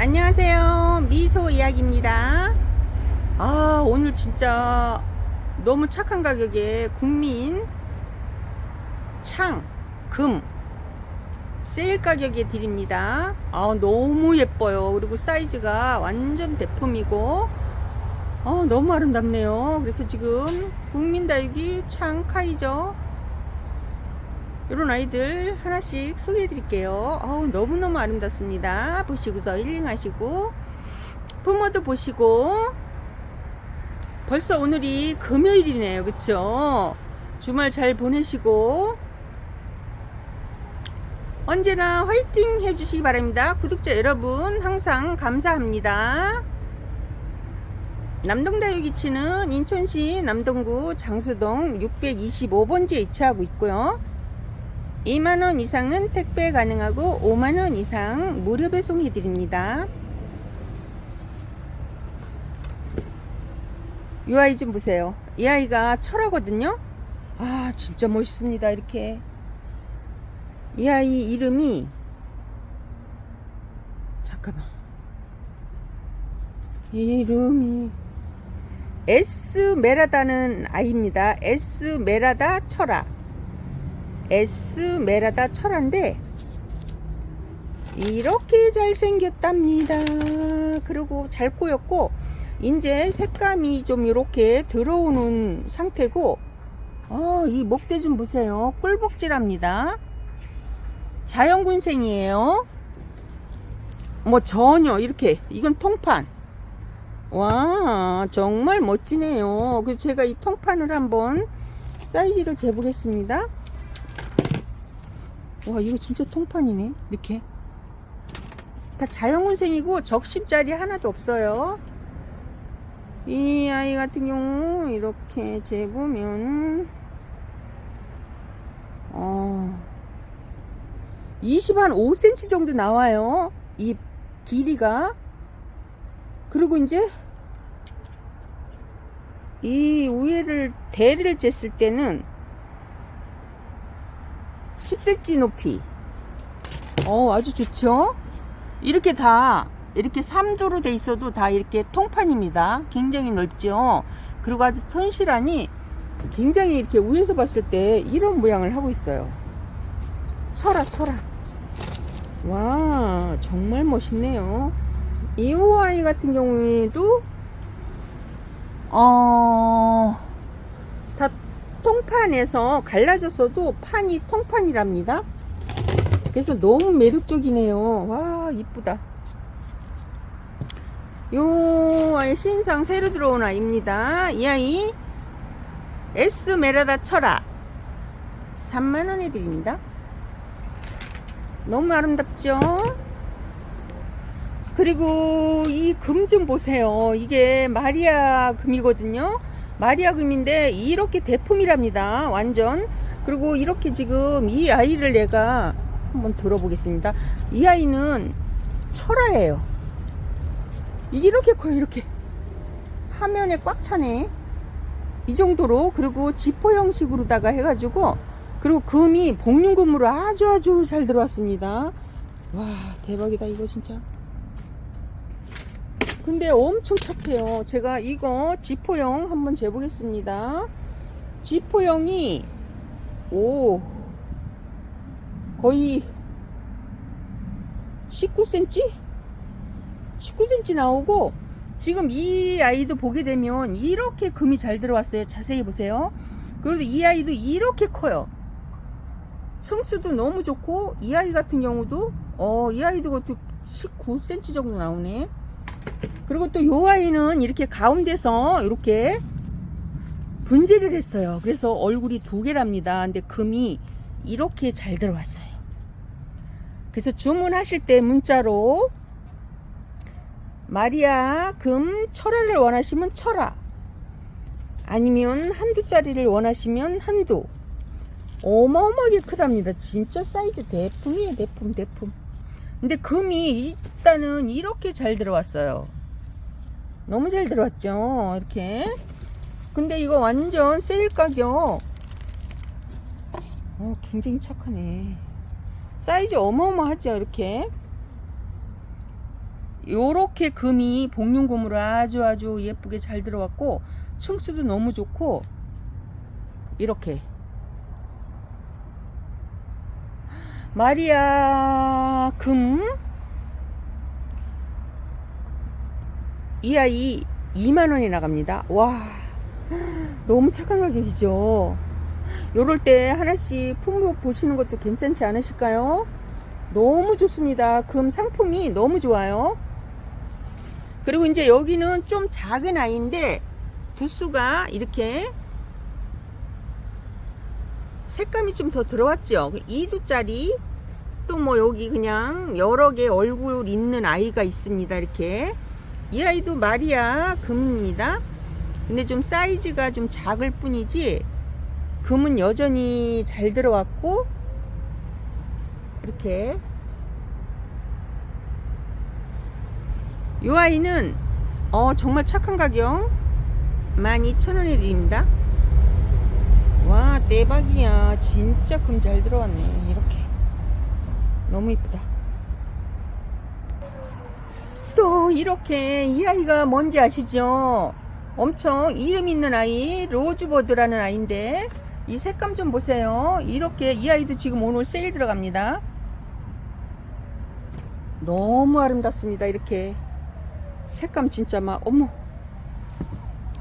안녕하세요. 미소 이야기입니다. 아, 오늘 진짜 너무 착한 가격에 국민 창, 금, 세일 가격에 드립니다. 아, 너무 예뻐요. 그리고 사이즈가 완전 대품이고, 어, 너무 아름답네요. 그래서 지금 국민다육이 창 카이저 이런 아이들 하나씩 소개해 드릴게요. 어우, 너무너무 아름답습니다. 보시고서 힐링하시고, 부모도 보시고, 벌써 오늘이 금요일이네요. 그쵸? 주말 잘 보내시고, 언제나 화이팅 해주시기 바랍니다. 구독자 여러분, 항상 감사합니다. 남동다육이치는 인천시 남동구 장수동 625번지에 위치하고 있고요. 2만원 이상은 택배 가능하고 5만원 이상 무료 배송해 드립니다. 이 아이 좀 보세요. 이 아이가 철하거든요. 아 진짜 멋있습니다. 이렇게 이 아이 이름이 잠깐만 이름이 에스메라다는 아이입니다. 에스메라다 철아 에스메라다 철한데 이렇게 잘생겼답니다. 그리고 잘 꼬였고 이제 색감이 좀 이렇게 들어오는 상태고 어, 이 목대 좀 보세요. 꿀복질합니다. 자연군생이에요. 뭐 전혀 이렇게 이건 통판. 와 정말 멋지네요. 그래서 제가 이 통판을 한번 사이즈를 재보겠습니다. 와 이거 진짜 통판이네 이렇게. 다 자연군생이고 적십자리 하나도 없어요. 이 아이 같은 경우 이렇게 재보면 어 20한 5cm 정도 나와요 이 길이가. 그리고 이제 이 위에를 대를 쟀을 때는 10cm 높이. 어, 아주 좋죠? 이렇게 다, 이렇게 3도로 돼 있어도 다 이렇게 통판입니다. 굉장히 넓죠? 그리고 아주 튼실하니 굉장히 이렇게 위에서 봤을 때 이런 모양을 하고 있어요. 철아, 철아. 와, 정말 멋있네요. 이 오아이 같은 경우에도, 어, 다 통판에서 갈라졌어도 판이 통판이랍니다. 그래서 너무 매력적이네요. 와, 이쁘다. 요 아이 신상 새로 들어온 아이입니다. 이 아이 에스메라다 철아 3만원에 드립니다. 너무 아름답죠? 그리고 이 금 좀 보세요. 이게 마리아 금이거든요. 마리아 금인데 이렇게 대품이랍니다. 완전. 그리고 이렇게 지금 이 아이를 내가 한번 들어보겠습니다. 이 아이는 철화예요. 이렇게 커요. 이렇게. 화면에 꽉 차네. 이 정도로 그리고 지퍼 형식으로다가 해가지고 그리고 금이 복륜금으로 아주 아주 잘 들어왔습니다. 와 대박이다 이거 진짜. 근데 엄청 착해요. 제가 이거 지포형 한번 재보겠습니다. 지포형이 오 거의 19cm? 19cm 나오고 지금 이 아이도 보게 되면 이렇게 금이 잘 들어왔어요. 자세히 보세요. 그리고 이 아이도 이렇게 커요. 층수도 너무 좋고 이 아이 같은 경우도 어 이 아이도 그것도 19cm 정도 나오네. 그리고 또 요 아이는 이렇게 가운데서 이렇게 분재를 했어요. 그래서 얼굴이 두 개랍니다. 근데 금이 이렇게 잘 들어왔어요. 그래서 주문하실 때 문자로 마리아 금 철화를 원하시면 철화 아니면 한두 짜리를 원하시면 한두 어마어마하게 크답니다. 진짜 사이즈 대품이에요. 대품 대품. 근데 금이 일단은 이렇게 잘 들어왔어요. 너무 잘 들어왔죠. 이렇게. 근데 이거 완전 세일 가격. 어, 굉장히 착하네. 사이즈 어마어마하죠. 이렇게. 요렇게 금이 복륜금으로 아주 아주 예쁘게 잘 들어왔고 층수도 너무 좋고 이렇게 마리아 금 이 아이 2만원이 나갑니다. 와, 너무 착한 가격이죠. 요럴 때 하나씩 품목 보시는 것도 괜찮지 않으실까요? 너무 좋습니다. 금 상품이 너무 좋아요. 그리고 이제 여기는 좀 작은 아이인데 부수가 이렇게 색감이 좀 더 들어왔죠. 2두짜리 또 뭐 여기 그냥 여러 개 얼굴 있는 아이가 있습니다. 이렇게 이 아이도 마리아 금입니다. 근데 좀 사이즈가 좀 작을 뿐이지 금은 여전히 잘 들어왔고 이렇게 이 아이는 어 정말 착한 가격 12,000원에 드립니다. 와 대박이야 진짜 금 잘 들어왔네 이렇게 너무 이쁘다. 또 이렇게 이 아이가 뭔지 아시죠? 엄청 이름 있는 아이 로즈버드라는 아이인데 이 색감 좀 보세요. 이렇게 이 아이도 지금 오늘 세일 들어갑니다. 너무 아름답습니다 이렇게. 색감 진짜 막 어머.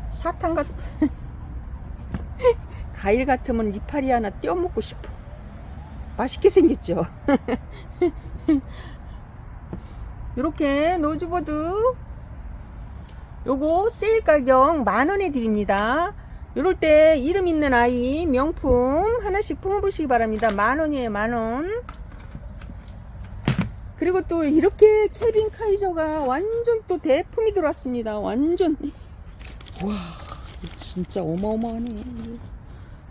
사탕 같 과일 같으면 이파리 하나 떼어 먹고 싶어. 맛있게 생겼죠? 이렇게 노즈보드 요거 세일 가격 만원에 드립니다. 요럴 때 이름 있는 아이 명품 하나씩 품어보시기 바랍니다. 만원이에요 만원. 그리고 또 이렇게 케빈 카이저가 완전 또 대품이 들어왔습니다. 완전 와 진짜 어마어마하네.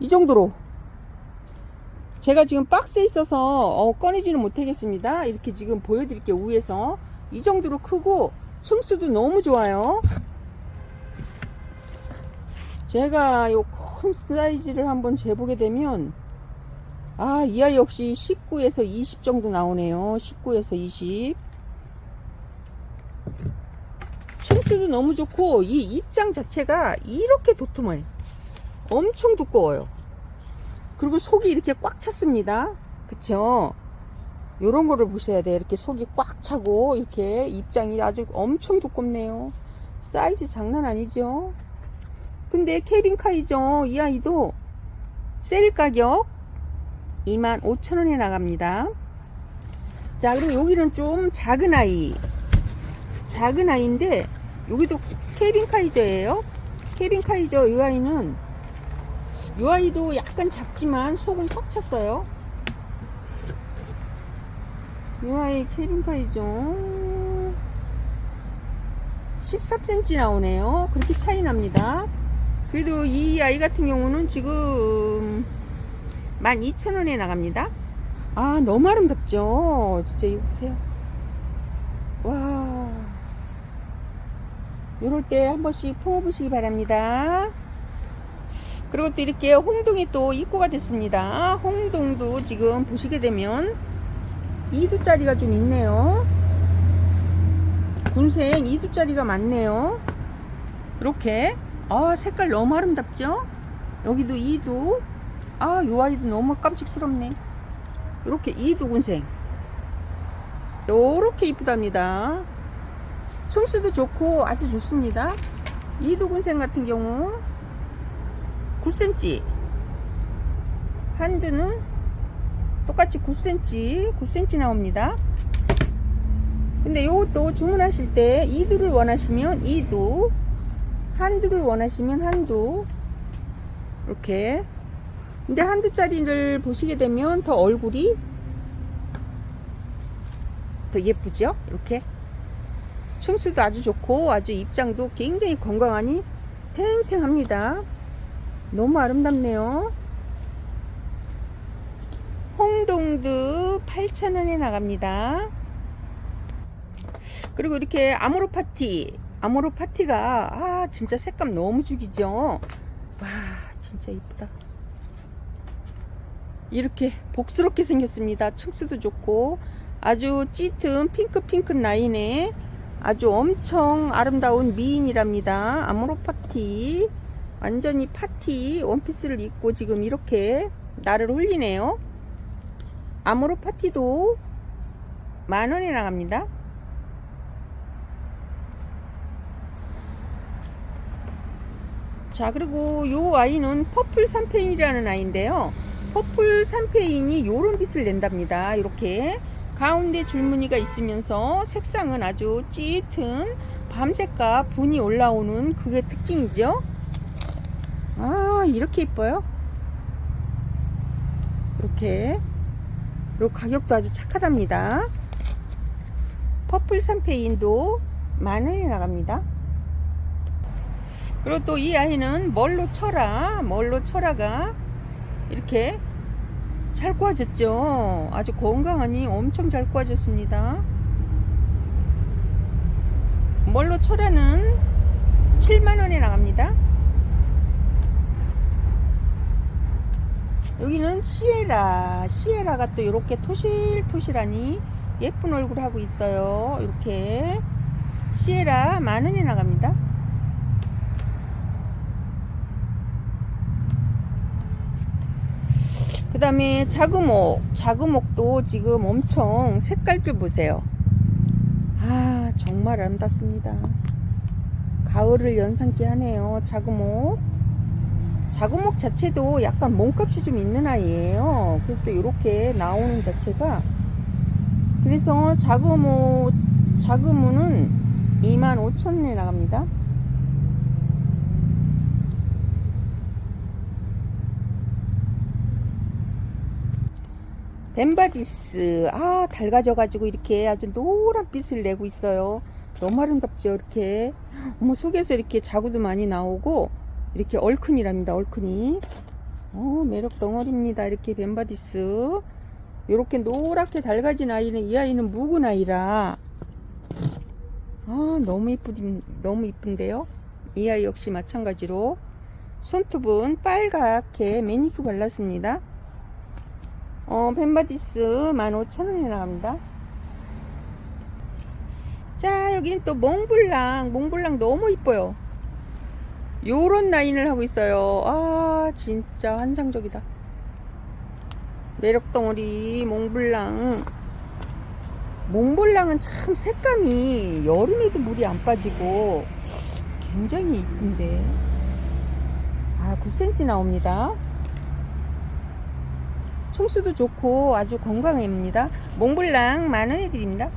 이 정도로 제가 지금 박스에 있어서 어, 꺼내지는 못하겠습니다. 이렇게 지금 보여드릴게요. 위에서 이 정도로 크고 층수도 너무 좋아요. 제가 요 큰 사이즈를 한번 재보게 되면 아, 이 아이 역시 19에서 20 정도 나오네요. 19에서 20. 층수도 너무 좋고 이 입장 자체가 이렇게 도톰해. 엄청 두꺼워요. 그리고 속이 이렇게 꽉 찼습니다. 그쵸? 요런 거를 보셔야 돼요. 이렇게 속이 꽉 차고, 이렇게 입장이 아주 엄청 두껍네요. 사이즈 장난 아니죠? 근데 케빈 카이저 이 아이도 세일 가격 25,000원에 나갑니다. 자, 그리고 여기는 좀 작은 아이. 작은 아이인데, 여기도 케빈 카이저예요. 케빈 카이저 이 아이는 이 아이도 약간 작지만 속은 꽉 찼어요. 이 아이 케빈 카이죠. 14cm 나오네요. 그렇게 차이 납니다. 그래도 이 아이 같은 경우는 지금 12,000원에 나갑니다. 아, 너무 아름답죠? 진짜 이거 보세요. 와. 이럴 때 한 번씩 퍼보시기 바랍니다. 그리고 또 이렇게 홍동이 또 입고가 됐습니다. 홍동도 지금 보시게 되면 2두짜리가 좀 있네요. 군생 2두짜리가 많네요. 이렇게 아 색깔 너무 아름답죠? 여기도 2두 아요 아이도 너무 깜찍스럽네. 이렇게 2두 군생 요렇게 이쁘답니다. 층수도 좋고 아주 좋습니다. 2두 군생 같은 경우 9cm 한두는 똑같이 9cm 9cm 나옵니다. 근데 요것도 주문하실 때 2두를 원하시면 2두 한두를 원하시면 한두 이렇게. 근데 한두짜리를 보시게 되면 더 얼굴이 더 예쁘죠? 이렇게. 층수도 아주 좋고 아주 입장도 굉장히 건강하니 탱탱합니다 너무 아름답네요. 홍동두 8,000원에 나갑니다. 그리고 이렇게 아모르 파티, 아모르 파티가 아 진짜 색감 너무 죽이죠. 와 진짜 이쁘다. 이렇게 복스럽게 생겼습니다. 층수도 좋고 아주 짙은 핑크핑크 라인에 아주 엄청 아름다운 미인이랍니다. 아모로 파티. 완전히 파티 원피스를 입고 지금 이렇게 나를 홀리네요. 아모로 파티도 만 원에 나갑니다. 자, 그리고 요 아이는 퍼플 삼페인이라는 아이인데요. 퍼플 삼페인이 요런 빛을 낸답니다. 이렇게 가운데 줄무늬가 있으면서 색상은 아주 짙은 밤색과 분이 올라오는 그게 특징이죠. 아, 이렇게 이뻐요. 이렇게. 그리고 가격도 아주 착하답니다. 퍼플 삼페인도 만 원이 나갑니다. 그리고 또 이 아이는 멀로 쳐라, 멀로 쳐라가 이렇게 잘 구워졌죠. 아주 건강하니 엄청 잘 구워졌습니다. 멀로 쳐라는 7만원에 나갑니다. 여기는 시에라, 시에라가 또 이렇게 토실토실하니 예쁜 얼굴 하고 있어요. 이렇게 시에라 만원에 나갑니다. 그 다음에 자그목 자그목도 지금 엄청 색깔 좀 보세요 아 정말 아름답습니다 가을을 연상케 하네요 자그목 자그목 자체도 약간 몸값이 좀 있는 아이예요. 그래서 또 이렇게 나오는 자체가. 그래서 자그모 자그무는 25,000원에 나갑니다. 벤바디스. 아 달가져 가지고 이렇게 아주 노란 빛을 내고 있어요. 너무 아름답죠 이렇게. 어머 속에서 이렇게 자구도 많이 나오고 이렇게 얼큰이랍니다 얼큰이 어 매력 덩어리입니다 이렇게 벤바디스 이렇게 노랗게 달가진 아이는 이 아이는 묵은 아이라 아 너무 이쁘 너무 이쁜데요 이 아이 역시 마찬가지로 손톱은 빨갛게 매니큐 발랐습니다 어, 펜바디스 15,000원에 나갑니다. 자, 여기는 또 몽블랑. 몽블랑 너무 이뻐요. 요런 라인을 하고 있어요. 아, 진짜 환상적이다. 매력덩어리 몽블랑. 몽블랑은 참 색감이 여름에도 물이 안 빠지고 굉장히 이쁜데. 아, 9cm 나옵니다. 층수도 좋고 아주 건강합니다. 몽블랑 만원에 드립니다.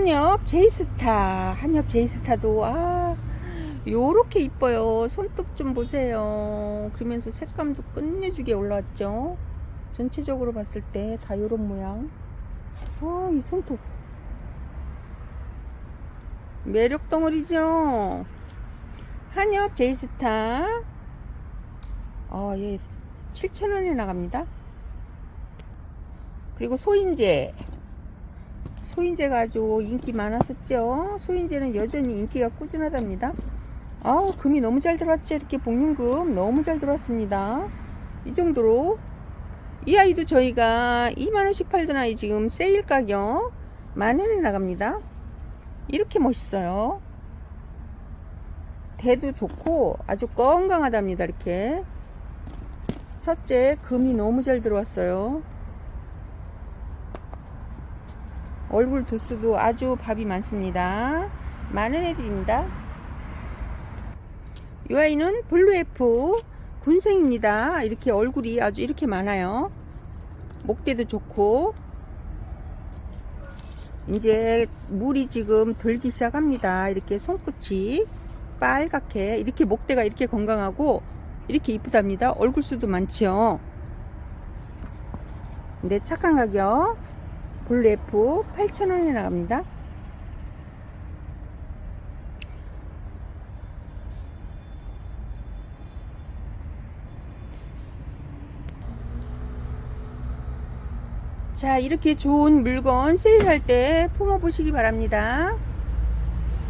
한엽 제이스타 한엽 제이스타도 아 요렇게 이뻐요 손톱 좀 보세요 그러면서 색감도 끝내주게 올라왔죠 전체적으로 봤을 때 다 요런 모양 아 이 손톱 매력 덩어리죠. 한엽 제이스타. 어, 예. 7,000원에 나갑니다. 그리고 소인제. 소인제가 아주 인기 많았었죠. 소인제는 여전히 인기가 꾸준하답니다. 아우, 금이 너무 잘 들어왔죠. 이렇게 복륜금 너무 잘 들어왔습니다. 이 정도로. 이 아이도 저희가 2만원씩 팔던 아이 지금 세일 가격 만원에 나갑니다. 이렇게 멋있어요. 대도 좋고 아주 건강하답니다. 이렇게. 첫째, 금이 너무 잘 들어왔어요. 얼굴 두수도 아주 밥이 많습니다. 많은 애들입니다. 이 아이는 블루에프 군생입니다. 이렇게 얼굴이 아주 이렇게 많아요. 목대도 좋고 이제 물이 지금 들기 시작합니다. 이렇게 손끝이 빨갛게 이렇게 목대가 이렇게 건강하고 이렇게 이쁘답니다. 얼굴 수도 많지요. 근데 착한 가격 블루F 8,000원에 나갑니다. 자 이렇게 좋은 물건 세일할 때 품어 보시기 바랍니다.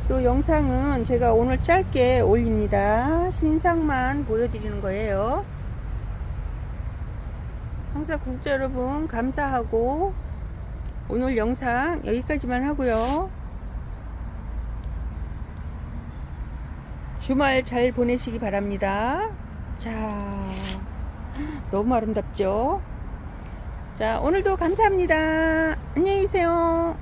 또 영상은 제가 오늘 짧게 올립니다. 신상만 보여드리는 거예요. 항상 구독자 여러분 감사하고 오늘 영상 여기까지만 하고요. 주말 잘 보내시기 바랍니다. 자, 너무 아름답죠? 자, 오늘도 감사합니다. 안녕히 계세요.